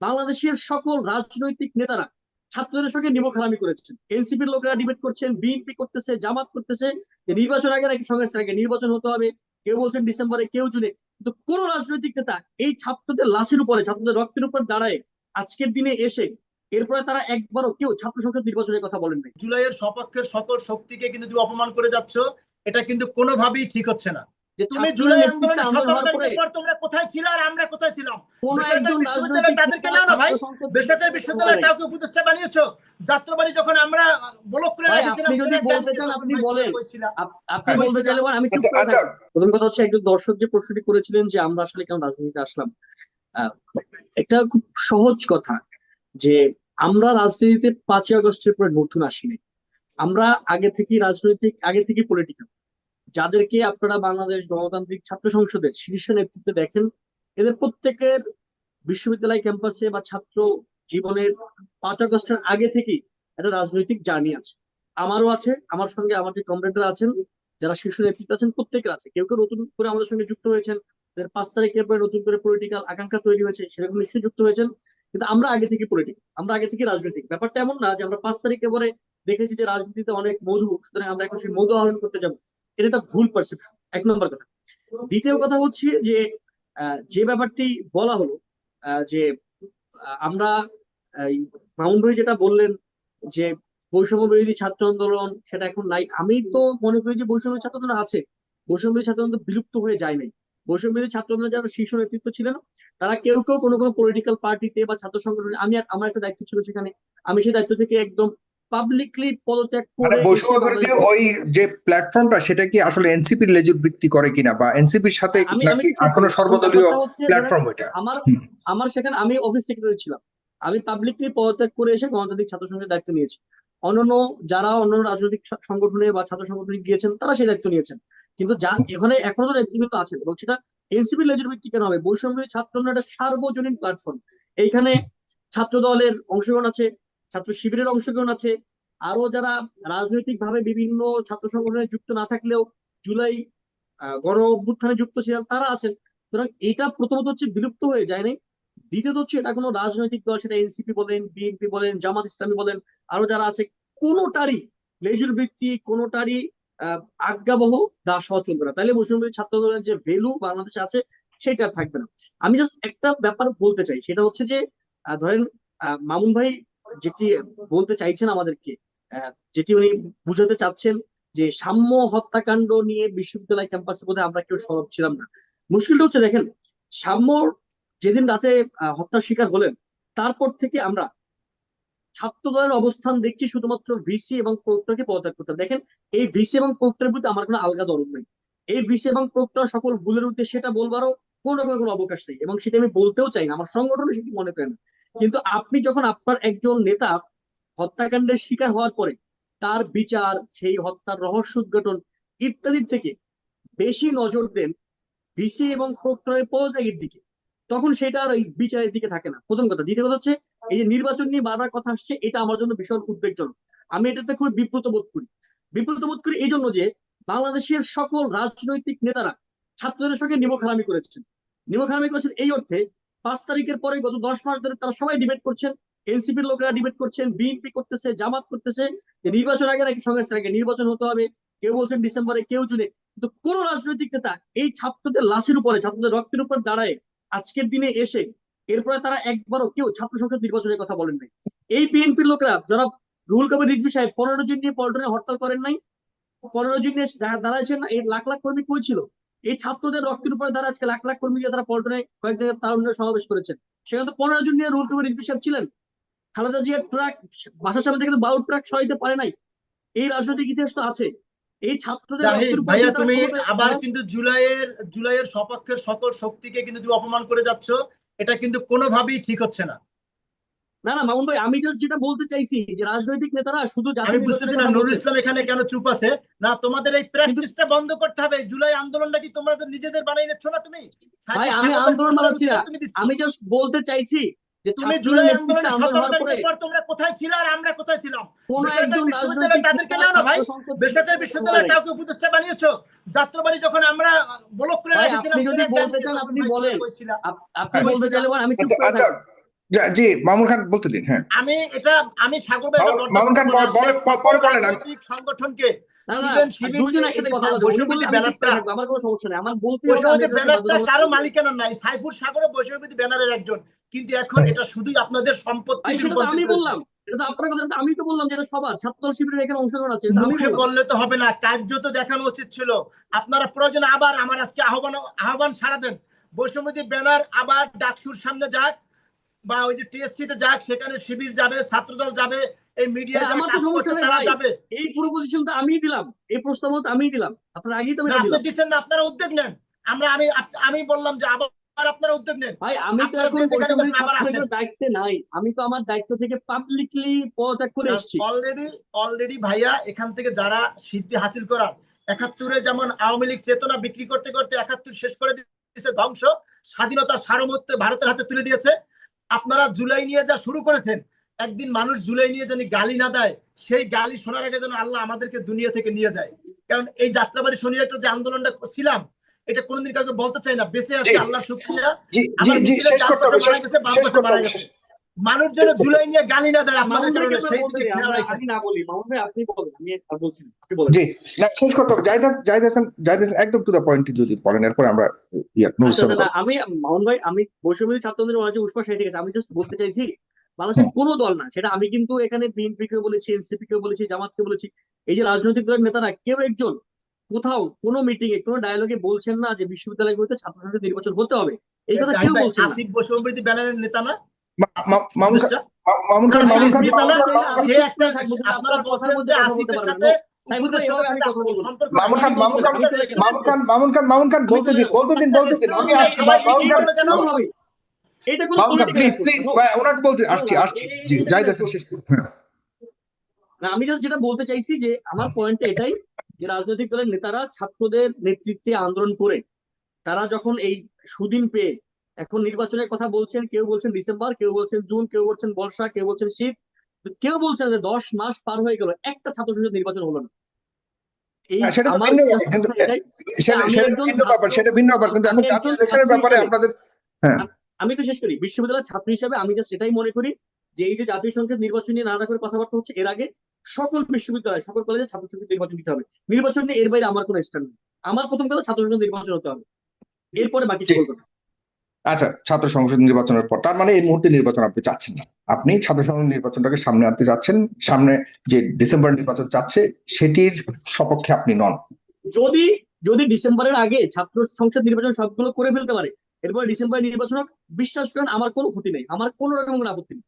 বাংলাদেশের সকল রাজনৈতিক নেতারা ছাত্রদের সঙ্গে নিমখারামি করেছেন। এনসিপির লোকেরা ডিবেট করছেন বিএনপি করতেছে, জামাত করতেছে নির্বাচন আগে নাকি সঙ্গে আগে নির্বাচন হতে হবে। কেউ বলছেন ডিসেম্বরে, কেউ জুনে। কিন্তু কোন রাজনৈতিক নেতা এই ছাত্রদের লাশের উপরে, ছাত্রদের রক্তের উপর দাঁড়ায় আজকের দিনে এসে এরপরে তারা একবারও কেউ ছাত্র সংসদ নির্বাচনের কথা বলেন নাই জুলাইয়ের সপক্ষের সকল শক্তিকে কিন্তু তুমি অপমান করে যাচ্ছ, এটা কিন্তু কোনোভাবেই ঠিক হচ্ছে না। যে তুমি জুলাই নেতৃত্বে আন্দোলনের আন্দোলন সতেরো হওয়ার পরে তারিখের পর তোমরা কোথায় ছিলে আর আমরা কোথায় ছিলাম? কোন বেসরকারি একজন বিশ্ববিদ্যালয় রাজনৈতিক তাদেরকে নাও না ভাই। বেসরকারি বিশ্ববিদ্যালয়ে কাউকে উপদেষ্টা বানিয়েছো? যাত্রাবাড়ি যখন আমরা ব্লক করে রেখেছিলাম আপনি যদি বলতে চান আপনি বলেন। আপনি বলতে চাইলে আমি চুপ করে প্রথম কথা হচ্ছে একজন দর্শক যে প্রশ্নটি করেছিলেন যে আমরা আসলে কেন রাজনীতিতে আসলাম আহ, একটা খুব সহজ কথা যে আমরা রাজনীতিতে পাঁচই আগস্টের পরে নতুন আসিনি। আমরা আগে থেকে রাজনৈতিক আগে থেকে পলিটিক্যাল যাদেরকে আপনারা বাংলাদেশ গণতান্ত্রিক ছাত্র সংসদের শীর্ষ নেতৃত্বে দেখেন, এদের প্রত্যেকের বিশ্ববিদ্যালয় ক্যাম্পাসে বা ছাত্র জীবনের পাঁচ আগস্টের আগে থেকেই একটা রাজনৈতিক জার্নি আছে। আমারও আছে, আমার সঙ্গে আমার যে কমরেডরা আছেন, যারা শীর্ষ নেতৃত্বে আছেন, প্রত্যেকের আছে। কেউ কেউ নতুন করে আমাদের সঙ্গে যুক্ত হয়েছেন পাঁচ তারিখের পরে নতুন করে পলিটিক্যাল আকাঙ্ক্ষা তৈরি হয়েছে, সেরকম নিশ্চয়ই যুক্ত হয়েছেন। কিন্তু আমরা আগে থেকে পলিটিক্যাল আমরা আগে থেকে রাজনৈতিক। ব্যাপারটা এমন না যে আমরা পাঁচ তারিখে পরে দেখেছি যে রাজনীতিতে অনেক মধু, সুতরাং আমরা এখন সেই মধু আহরণ করতে যাব। এটা একটা ভুল পারসেপশন এক নম্বর কথা। দ্বিতীয় কথা হচ্ছে যে যে ব্যাপারটি বলা হলো যে আমরা মামুন ভাই যেটা বললেন যে, বৈষম্য বিরোধী ছাত্র আন্দোলন সেটা এখন নাই। আমি তো মনে করি যে বৈষম্য ছাত্র আন্দোলন আছে। বৈষম্য বিরোধী ছাত্র আন্দোলন বিলুপ্ত হয়ে যায় নাই। বৈষম্য বিরোধী ছাত্র আন্দোলনের যারা শীর্ষ নেতৃত্ব ছিলেন, তারা কেউ কেউ কোনো কোনো পলিটিক্যাল পার্টিতে বা ছাত্র সংগঠনে, আমি আমার একটা দায়িত্ব ছিল সেখানে। আমি সেই দায়িত্ব থেকে একদম পাবলিকলি পদত্যাগ মানে করে এসে ওই যে প্ল্যাটফর্মটা সেটা কি আসলে এনসিপির লেজুর ভিত্তি করে কিনা বা এনসিপির সাথে নাকি এখনও সর্বদলীয় প্ল্যাটফর্ম ওইটা আমার আমার সেখানে আমি অফিস সেক্রেটারি ছিলাম। আমি পাবলিকলি পদত্যাগ করে এসে গণতান্ত্রিক ছাত্র সংসদের দায়িত্ব নিয়েছি। অন্যান্য যারা অন্যান্য রাজনৈতিক সংগঠনে বা ছাত্র সংগঠনে গিয়েছেন তারা সেই দায়িত্ব নিয়েছেন। কিন্তু যা এখানে এখনও তো নেতৃত্ব আছে এবং সেটা এনসিপি লেজুর ভিত্তি কেন হবে? বৈষম্য ছাত্র একটা সার্বজনীন প্ল্যাটফর্ম এইখানে ছাত্র দলের অংশগ্রহণ আছে ছাত্র শিবিরের অংশগ্রহণ আছে। আরও যারা রাজনৈতিক ভাবে বিভিন্ন ছাত্র সংগঠনে যুক্ত না থাকলেও জুলাই গণ অভ্যুত্থানে যুক্ত ছিলেন, তারা আছেন। সুতরাং এটা প্রথমত হচ্ছে বিলুপ্ত হয়ে যায় নাই দ্বিতীয়ত হচ্ছে এটা কোনো রাজনৈতিক দল, সেটা এনসিপি বলেন, বিএনপি বলেন, জামাত ইসলামী বলেন আরও যারা আছে, কোনোটারই লেজুর ভিত্তি কোনোটারই আজ্ঞাবহ দাস হওয়া চলবে না। তাহলে বিরোধী ছাত্র আন্দোলনের যে ভ্যালু বাংলাদেশে আছে, সেটা থাকবে না। আমি জাস্ট একটা ব্যাপার বলতে চাই, সেটা হচ্ছে যে ধরেন মামুন ভাই যেটি বলতে চাইছেন আমাদেরকে যেটি উনি বুঝাতে চাচ্ছেন যে সাম্য হত্যাকাণ্ড নিয়ে বিশ্ববিদ্যালয় ক্যাম্পাসে বোধহয় আমরা কেউ সরব ছিলাম না। মুশকিলটা হচ্ছে দেখেন, সাম্য যেদিন রাতে হত্যার শিকার হলেন, তারপর থেকে আমরা ছাত্র দলের অবস্থান দেখছি শুধুমাত্র ভিসি এবং প্রক্টরকে পদত্যাগ করতে। দেখেন, এই ভিসি এবং প্রক্টরের প্রতি আমার কোনো আলগা দরদ নেই। এই ভিসি এবং প্রক্টর সকল ভুলের উদ্দেশ্যে সেটা বলবারও কোনো রকমের কোনো অবকাশ নেই এবং সেটা আমি বলতেও চাই না। আমার সংগঠনে সেটি মনে করেন কিন্তু আপনি যখন আপনার একজন নেতা হত্যাকাণ্ডের শিকার হওয়ার পরে তার বিচার, সেই হত্যার রহস্য উদ্ঘাটন ইত্যাদির থেকে বেশি নজর দেন ভিসি এবং প্রক্টরের পদত্যাগের দিকে, তখন সেটা আর ওই বিচারের দিকে থাকে না। প্রথম কথা। দ্বিতীয় কথা হচ্ছে, এই যে নির্বাচন নিয়ে বারবার কথা আসছে, এটা আমার জন্য ভীষণ উদ্বেগজনক। আমি এটাতে খুব বিব্রত বোধ করি। বিব্রত বোধ করি এই জন্য যে বাংলাদেশের সকল রাজনৈতিক নেতারা ছাত্রদের সঙ্গে নিমখারামি করেছেন। নিমখারামি করেছেন এই অর্থে পাঁচ তারিখের পরে গত দশ মাস ধরে তারা সবাই ডিবেট করছেন এনসিপির লোকেরা ডিবেট করছেন বিএনপি করতেছে, জামাত করতেছে নির্বাচন আগে নাকি সঙ্গে আগে নির্বাচন হতে হবে, কেউ বলছেন ডিসেম্বরে, কেউ জুনে। কিন্তু কোন রাজনৈতিক নেতা এই ছাত্রদের লাশের উপরে, ছাত্রদের রক্তের উপর দাঁড়ায় আজকের দিনে এসে এরপরে তারা একবারও কেউ ছাত্র সংসদ নির্বাচনের কথা বলেন নাই। এই বিএনপির লোকেরা যারা রুহুল কবির রিজভি সাহেব, পনেরো জন নিয়ে পল্টনে হরতাল করেন নাই, পনেরো জন নিয়ে দা- দাঁড়াইছেন না, এই লাখ লাখ কর্মী কই ছিল? এই ছাত্রদের রক্তের উপরে দাঁড়া আজকে লাখ লাখ কর্মী গিয়ে তারা পল্টনে কয়েকদিন তারুণ্যের সমাবেশ করেছেন। সেখানে তো পনেরো জন নিয়ে রুহুল কবির রিজভি ছিলেন। খালেদা জিয়ার ট্রাক বাসার সামনে থেকে বাউল ট্রাক সরাইতে পারে নাই। এই রাজনৈতিক ইতিহাস তো আছে। এই ছাত্রদের ভাইয়া তুমি আবার কিন্তু জুলাইয়ের জুলাইয়ের সপক্ষের সকল শক্তিকে কিন্তু তুমি অপমান করে যাচ্ছ। এটা কিন্তু কোনোভাবেই ঠিক হচ্ছে না। না না মামুন ভাই আমি জাস্ট যেটা বলতে চাইছি যে রাজনৈতিক নেতারা শুধু আমি বুঝতেছি না নুরুল ইসলাম এখানে কেন চুপ আছে? না তোমাদের এই প্র্যাকটিসটা বন্ধ করতে হবে। জুলাই আন্দোলনটা কি তোমাদের নিজেদের বানিয়ে নিচ্ছ না তুমি? ভাই, আমি আন্দোলন বানাচ্ছি না। আমি জাস্ট বলতে চাইছি যে তুমি জুলাই আন্দোলন সতেরো তারিখের পর তোমরা কোথায় ছিলে আর আমরা কোথায় ছিলাম? কোন একজন বিশ্ববিদ্যালয় রাজনৈতিক তাদেরকে নাও না ভাই। বেসরকারি বিশ্ববিদ্যালয়ে কাউকে উপদেষ্টা বানিয়েছো? যাত্রাবাড়ি যখন আমরা ব্লক করে রেখেছিলাম আপনি যদি বলতে চান আপনি বলেন। আপনি বলতে চাইলে আমি চুপ আচ্ছা করে আচ্ছা জি মামুন খান বলতে দিন হ্যাঁ। আমি এটা আমি সাগর ভাই মামুন- মামুন খান পরে- পরে বলেন, সংগঠনকে আমি চুপ করে ব্যানারটা- থাকব, আমার কোনো সমস্যা নেই। আমার বলতে হবে, আমি বৈষম্যবিরোধী এটাকে ব্যানারটা কারও মালিকানা নাই। সাইফুর সাগরে বৈষম্যবিরোধী ব্যানারের একজন। কিন্তু এখন এটা শুধুই আপনাদের সম্পত্তি তো আমি বললাম। এটা আপনার কথা আমি তো বললাম যে এটা সবার। ছাত্রদল শিবিরের এখানে অংশগ্রহণ আছে মুখে বললে তো হবে না। কার্য তো দেখানো উচিত ছিল। আপনারা প্রয়োজন আবার আমার আজকে আহ্বান আহ্বান ছাড়া দেন। বৈষম্যবিরোধী ব্যানার আবার ডাকসুর সামনে যাক। বা ওই যে টিএসসি তে যাক সেখানে শিবির যাবে ছাত্রদল যাবে এই মিডিয়া যারা আমার তো কাজ সমস্যা করছে তারা যাবে। এই পুরো পজিশন তো আমিই দিলাম। এই প্রস্তাব তো আমিই দিলাম। আপনার আগেই তো আমি এটা আপনি দিলাম না আপনারা উদ্যোগ নেন। আমরা আমি আমি বললাম যে আবার আপনারা উদ্যোগ নেন। ভাই আমি তো এখন যে যেখানে বৈষম্যবিরোধী আবার ছাত্র আসেন। সংগঠনের দায়িত্বে নাই। আমি তো আমার দায়িত্ব থেকে পাবলিকলি পদত্যাগ করে এসেছি। অলরেডি অলরেডি ভাইয়া এখান থেকে যারা সিদ্ধি হাসিল করার একাত্তরে যেমন আওয়ামী লীগ চেতনা বিক্রি করতে করতে একাত্তর শেষ করে দিয়েছে ধ্বংস স্বাধীনতার সারমত্ব ভারতের হাতে তুলে দিয়েছে আপনারা জুলাই নিয়ে যা শুরু করেছেন একদিন মানুষ জুলাই নিয়ে যেন গালি না দেয় সেই গালি শোনার আগে যেন আল্লাহ আমাদেরকে দুনিয়া থেকে নিয়ে যায়। কারণ এই যাত্রাবাড়ি শনি একটা যে আন্দোলনটা ছিলাম এটা কোনোদিন কাউকে বলতে চাই না বেঁচে আছে আল্লাহ শুক্রিয়া। শেষ করতে হবে মানুষ যেন জুলাই নিয়ে গালি না দেয় আপনাদের কারণে সেই দিকে খেয়াল রাখেন। আমি না বলি মামুন ভাই আপনি বলেন আমি আর বলছি না, আপনি বলেন। জি না শেষ করতে হবে জাহিদ হাসান- জাহিদ হাসান জাহিদ হাসান একদম টু দা পয়েন্ট যদি বলেন এরপর আমরা ইয়া আচ্ছা, আমি মামুন ভাই আমি ছাত্রদের উষ্মা সেটা ঠিক আছে আমি জাস্ট বলতে চাইছি বাংলাদেশের কোনো দল না সেটা আমি কিন্তু এখানে বিএনপি কে বলেছি এনসিপি কে বলেছি জামাতকে বলেছি এই যে রাজনৈতিক দলের নেতারা কেউ একজন কোথাও কোনো মিটিং এ কোনো ডায়ালগে বলছেন না যে বিশ্ববিদ্যালয়গুলোতে ছাত্র সংসদ নির্বাচন হতে হবে এই কথা কেউ ভাই, বলছেন আসিফ বৈষম্যবিরোধী ব্যানারের নেতা না? আমি হ্যাঁ যেটা বলতে চাইছি যে আমার পয়েন্টটা এটাই যে রাজনৈতিক দলের নেতারা ছাত্রদের নেতৃত্বে আন্দোলন করে তারা যখন এই সুদিন পেয়ে এখন নির্বাচনের কথা বলছেন কেউ বলছেন ডিসেম্বর কেউ বলছেন জুন কেউ বলছেন বর্ষা কেউ বলছেন শীত কেউ বলছেন যে দশ মাস পার হয়ে গেল একটা ছাত্র সংসদ নির্বাচন হলো না। হ্যাঁ, সেটা ভিন্ন ব্যাপার, সেটা আমি ভিন্ন ব্যাপার ছাত্র- সেটা ভিন্ন ব্যাপার কিন্তু এখন জাতীয় ইলেকশনের ব্যাপারে আপনাদের আমি তো শেষ করি বিশ্ববিদ্যালয়ের ছাত্র হিসেবে আমি জাস্ট এটাই মনে করি যে এই যে জাতীয় সংসদ নির্বাচন নিয়ে নানা করে কথাবার্তা হচ্ছে এর আগে সকল বিশ্ববিদ্যালয় সকল কলেজে ছাত্র সংসদ নির্বাচন দিতে হবে। নির্বাচন নিয়ে এর বাইরে আমার কোনো স্ট্যান্ড নেই। আমার প্রথম কথা ছাত্র সংসদ নির্বাচন হতে হবে। এরপরে বাকি সকল কথা। আচ্ছা ছাত্র সংসদ নির্বাচনের পর, তার মানে এই মুহূর্তে নির্বাচন আপনি চাচ্ছেন না। আপনি ছাত্র সংসদ নির্বাচনটাকে সামনে আনতে যাচ্ছেন, সামনে যে ডিসেম্বর নির্বাচন চাচ্ছে, সেটির সপক্ষে আপনি নন। যদি যদি ডিসেম্বরের আগে ছাত্র সংসদ নির্বাচন সবগুলো করে ফেলতে পারে, এরপর ডিসেম্বর নির্বাচন বিশ্বাস করেন আমার কোনো ক্ষতি নেই, আমার কোনো রকম কোনো আপত্তি নেই।